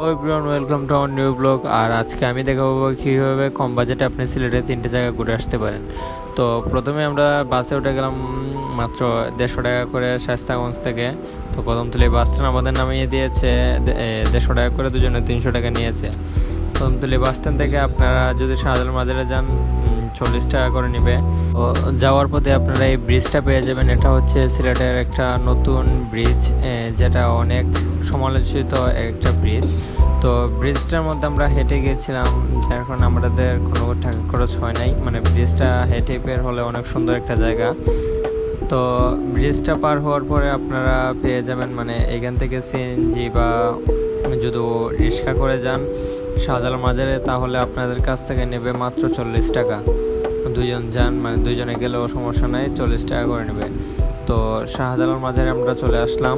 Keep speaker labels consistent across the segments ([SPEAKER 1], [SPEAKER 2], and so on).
[SPEAKER 1] Everyone welcome to our new blog আর আজকে আমি দেখাবো কীভাবে কম বাজেটে আপনি সিলেটে তিনটে জায়গা ঘুরে আসতে পারেন। তো প্রথমে আমরা বাসে উঠে গেলাম মাত্র দেড়শো টাকা করে শাস্তাগঞ্জ থেকে। তো কদমতলি বাস স্ট্যান্ড আমাদের নামিয়ে দিয়েছে। দেড়শো টাকা করে দুজনে তিনশো টাকা নিয়েছে। কদমতলি বাস স্ট্যান্ড থেকে আপনারা যদি শাহজালাল মাজারে যান চল্লিশ টাকা করে নেবে। যাওয়ার পথে আপনারা এই ব্রিজটা পেয়ে যাবেন। এটা হচ্ছে সিলেটের একটা নতুন ব্রিজ যেটা অনেক সমালোচিত একটা ব্রিজ তো ব্রিজটার মধ্যে আমরা হেঁটে গিয়েছিলাম যার কারণে আমাদের কোনো টাকা খরচ হয় নাই। মানে ব্রিজটা হেঁটে বের হলে অনেক সুন্দর একটা জায়গা। তো ব্রিজটা পার হওয়ার পরে আপনারা পেয়ে যাবেন। মানে এখান থেকে সিএনজি বা যদি রিক্সা করে যান শাহজালাল মাজারে, তাহলে আপনাদের কাছ থেকে নেবে মাত্র চল্লিশ টাকা। দুজন যান মানে দুজনে গেলেও সমস্যা নাই, চল্লিশ টাকা করে নেবে। তো শাহজালাল মাজারে আমরা চলে আসলাম।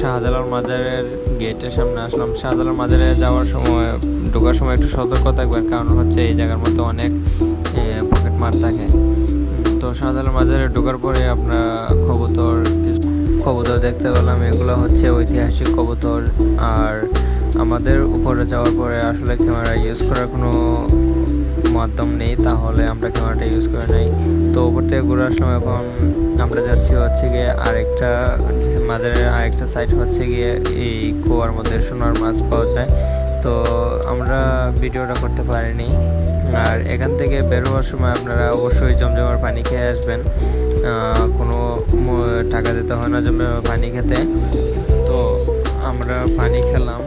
[SPEAKER 1] শাহজালাল মাজারের গেটের সামনে আসলাম। শাহজালাল মাজারে যাওয়ার সময়, ঢোকার সময় একটু সতর্ক থাকবেন, কারণ হচ্ছে এই জায়গার মধ্যে অনেক পকেট মার থাকে। তো শাহজালাল মাজারে ঢোকার পরে আমরা কবুতর কবুতর দেখতে পেলাম। এগুলো হচ্ছে ঐতিহাসিক কবুতর, আর আমাদের উপরে যাওয়ার পরে আসলে ক্যামেরা ইউজ করার কোনো মাধ্যম নেই, তাহলে আমরা ক্যামেরাটা ইউজ করে নেই। তো উপর থেকে ঘুরে আসলাম, এখন আমরা যাচ্ছি হচ্ছে গিয়ে আরেকটা মাজারের আরেকটা সাইড হচ্ছে গিয়ে এই কুয়ার মধ্যে, সোনার মাছ পাওয়া যায়। তো আমরা ভিডিওটা করতে পারিনি। আর এখান থেকে বের হওয়ার সময় আপনারা অবশ্যই জমজমার পানি খেয়ে আসবেন। কোনো টাকা দিতে হয় না জমজমার পানি খেতে। তো আমরা পানি খেলাম।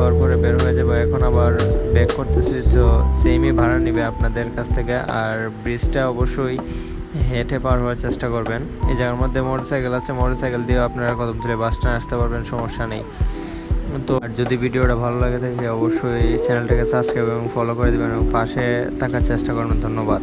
[SPEAKER 1] পানি খাওয়ার পরে বের হয়ে যাব। এখন আবার ব্যাক করতেছি, তো সেমই ভাড়া নেবে আপনাদের কাছ থেকে। আর ব্রিজটা অবশ্যই হেঁটে পার হওয়ার চেষ্টা করবেন। এই জায়গার মধ্যে মোটরসাইকেল আছে মোটরসাইকেল দিয়ে আপনারা কদম তুলে বাস আসতে পারবেন, সমস্যা নেই। তো আর যদি ভিডিওটা ভালো লাগে থাকে, অবশ্যই চ্যানেলটাকে সাবস্ক্রাইব এবং ফলো করে দেবেন এবং পাশে থাকার চেষ্টা করবেন। ধন্যবাদ।